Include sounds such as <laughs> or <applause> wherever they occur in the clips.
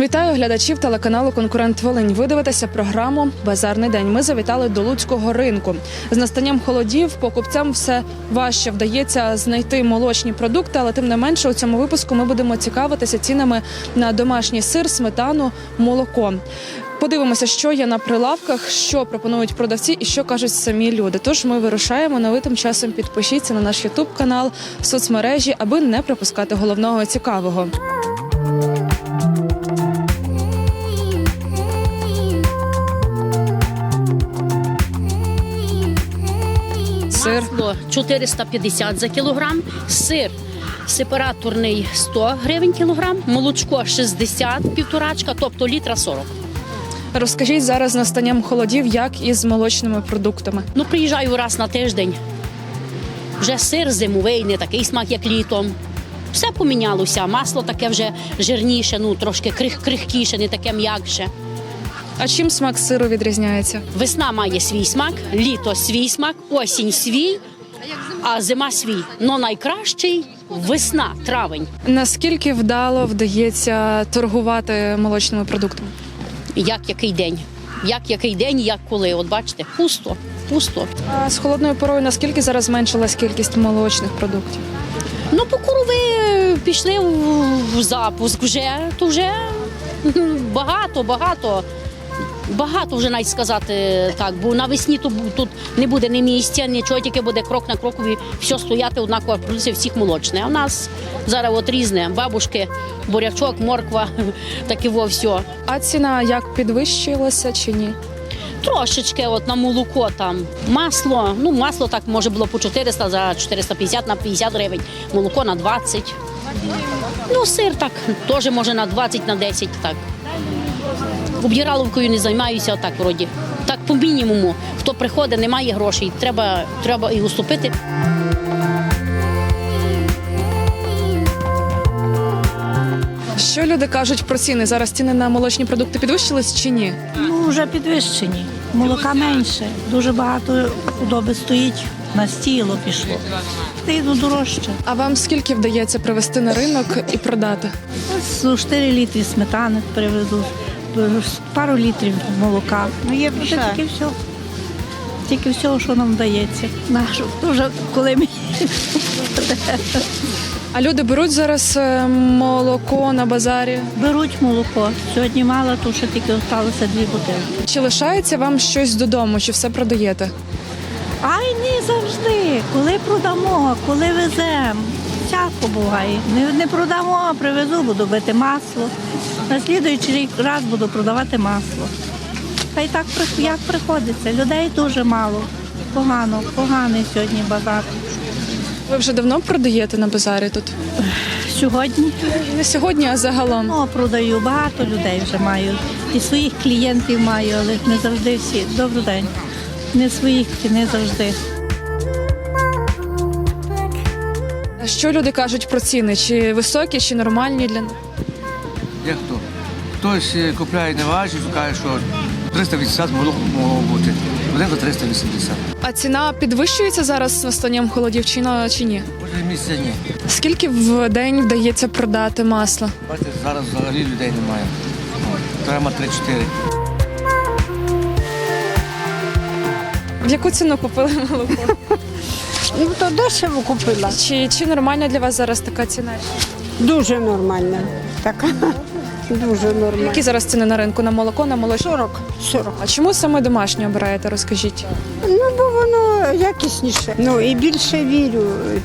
Вітаю глядачів телеканалу Конкурент Волинь. Ви дивитеся програму Базарний день. Ми завітали до Луцького ринку. З настанням холодів покупцям все важче вдається знайти молочні продукти, але тим не менше у цьому випуску ми будемо цікавитися цінами на домашній сир, сметану, молоко. Подивимося, що є на прилавках, що пропонують продавці і що кажуть самі люди. Тож ми вирушаємо. На ви тим часом підпишіться на наш Ютуб канал, соцмережі, аби не пропускати головного цікавого. Сир Масло 450 за кілограм, сир сепараторний 100 гривень кілограм, молочко 60 півторачка, тобто літра 40. Розкажіть зараз настанням холодів, як із молочними продуктами. Ну, приїжджаю раз на тиждень. Вже сир зимовий, не такий смак, як літом. Все помінялося. Масло таке вже жирніше, ну трошки крих, крихкіше, не таке м'якше. А чим смак сиру відрізняється? Весна має свій смак, літо свій смак, осінь свій, а зима свій. Ну найкращий весна, травень. Наскільки вдало вдається торгувати молочними продуктами? Як який день? Як який день, як коли? От бачите, пусто, пусто. А з холодною порою наскільки зараз зменшилась кількість молочних продуктів? Ну, покурови пішли в- в запуск вже, то вже багато, багато. Багато вже навіть сказати так, бо навесні тут, тут не буде ні місця, нічого, тільки буде крок на крокові, все стояти, однакова продукція, всіх молочне. А в нас зараз от різне, бабушки, бурячок, морква, <laughs> таке во все. А ціна як підвищилася чи ні? Трошечки от на молоко там. Масло, ну масло так може було по 400 за 450 на 50 гривень, молоко на 20. Ну, сир так, теж може на 20, на 10 так. Обдіраловкою не займаюся, так вроді. Так по мінімуму. Хто приходить, немає грошей, треба, треба і уступити. Що люди кажуть про ціни? Зараз ціни на молочні продукти підвищились чи ні? Ну, вже підвищені. Молока менше. Дуже багато худоби стоїть, на стіло пішло. Та йду дорожче. А вам скільки вдається привезти на ринок і продати? Ось 4 літри сметани приведу, пару літрів молока. Ну, є тільки все. Тільки всього, що нам вдається. Нашу дуже коли ми А люди беруть зараз е, молоко на базарі. беруть молоко. Сьогодні мало, то ще тільки залишилося дві бутилки. Чи лишається вам щось додому, чи все продаєте? Ай, не завжди. Коли продамо, коли веземо. Всяко буває. Не, не продамо, а привезу, буду бити масло. На слідуючий рік раз буду продавати масло. Та й так як приходиться. Людей дуже мало. Погано, поганий сьогодні базар. Ви вже давно продаєте на базарі тут? Сьогодні Не сьогодні, а загалом. ну, продаю, багато людей вже маю. І своїх клієнтів маю, але не завжди всі. Добрий день. Не своїх не завжди. А що люди кажуть про ціни? Чи високі, чи нормальні для них? Як хто? Хтось е, купляє не важить, каже, що 380 могло, могло бути. Один за 380. А ціна підвищується зараз з настанням холодів чи, чи ні? Може місця ні. Скільки в день вдається продати масло? Бачите, зараз взагалі людей немає. Треба 3-4. В яку ціну купили молоко? Ну то дешево купила. Чи, чи нормальна для вас зараз така ціна? Дуже нормально. Така. Дуже нормально. Які зараз ціни на ринку на молоко, на молочне? 40. 40. А чому саме домашнє обираєте? Розкажіть. Ну, бо воно якісніше. Ну і більше вірю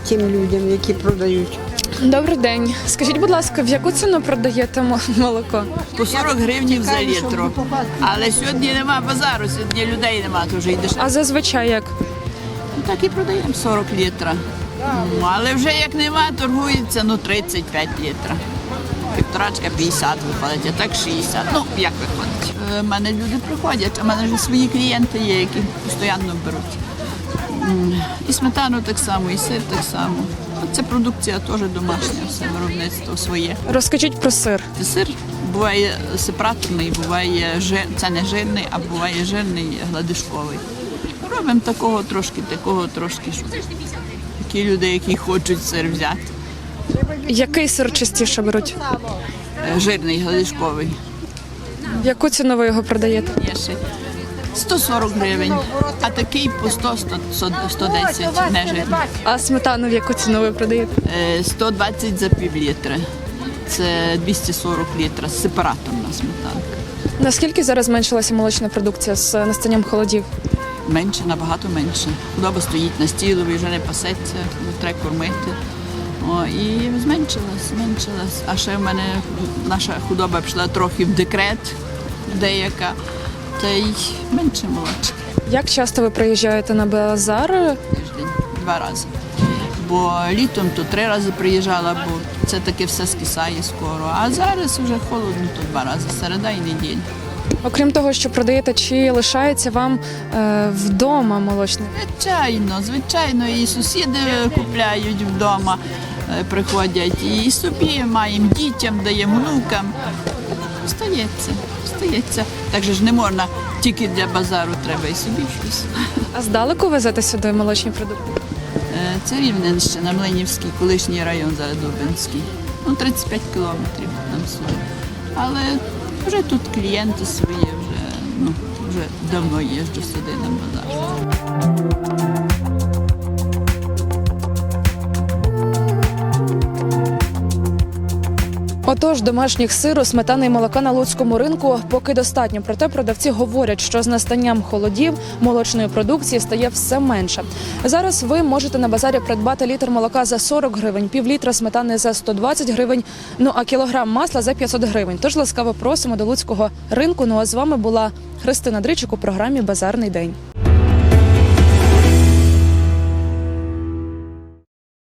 тим людям, які продають. Добрий день. Скажіть, будь ласка, в яку ціну продаєте мо- молоко? По 40 гривнів за літро. Але сьогодні нема базару, сьогодні людей нема, то вже йдеш. А зазвичай як? Так і продаємо 40 літра. Ну, Але вже як нема, торгується ну 35 літра. Півторачка 50 виходить, а так 60. Ну, як виходить? У мене люди приходять, у мене вже свої клієнти є, які постійно беруть. І сметану так само, і сир так само. Це продукція теж домашня, все виробництво своє. Розкажіть про сир. Сир буває сепараторний, буває жир, це не жирний, а буває жирний гладишковий. Робимо такого трошки, такого трошки, такі люди, які хочуть сир взяти. Який сир частіше беруть? е, жирний галишковий. В яку ціну ви його продаєте? 140 гривень, а такий по 100, 100 110 не жирний. А сметану в яку ціну ви продаєте? Е, 120 за пів літра. Це 240 літра сепараторна сметанка. Наскільки зараз зменшилася молочна продукція з настанням холодів? Менше, набагато менше. Худоба стоїть на стілові, вже не пасеться, треба кормити. О, і зменшилась, зменшилась. А ще в мене наша худоба пішла трохи в декрет, деяка, та й менше молочки. Як часто ви приїжджаєте на базар? тиждень, два рази. Бо літом то три рази приїжджала, бо це таке все скисає скоро. А зараз вже холодно, то два рази, середа і неділя. Окрім того, що продаєте, чи лишається вам е, вдома молочний? Звичайно, звичайно, і сусіди купляють вдома, приходять, і собі маємо дітям, даємо внукам. Стається, стається. Так же ж не можна тільки для базару, треба і собі щось. А здалеку везете сюди молочні продукти? Е, Це Рівненщина, Млинівський, колишній район зараз Дубинський. Ну, 35 кілометрів нам сюди. Але вже тут клієнти свої, вже, ну, вже давно їжджу сюди на базар. Отож, домашніх сиру, сметани і молока на луцькому ринку поки достатньо. Проте продавці говорять, що з настанням холодів молочної продукції стає все менше. Зараз ви можете на базарі придбати літр молока за 40 гривень, пів літра сметани за 120 гривень, ну а кілограм масла за 500 гривень. Тож ласкаво просимо до луцького ринку. Ну а з вами була Христина Дричик у програмі Базарний день.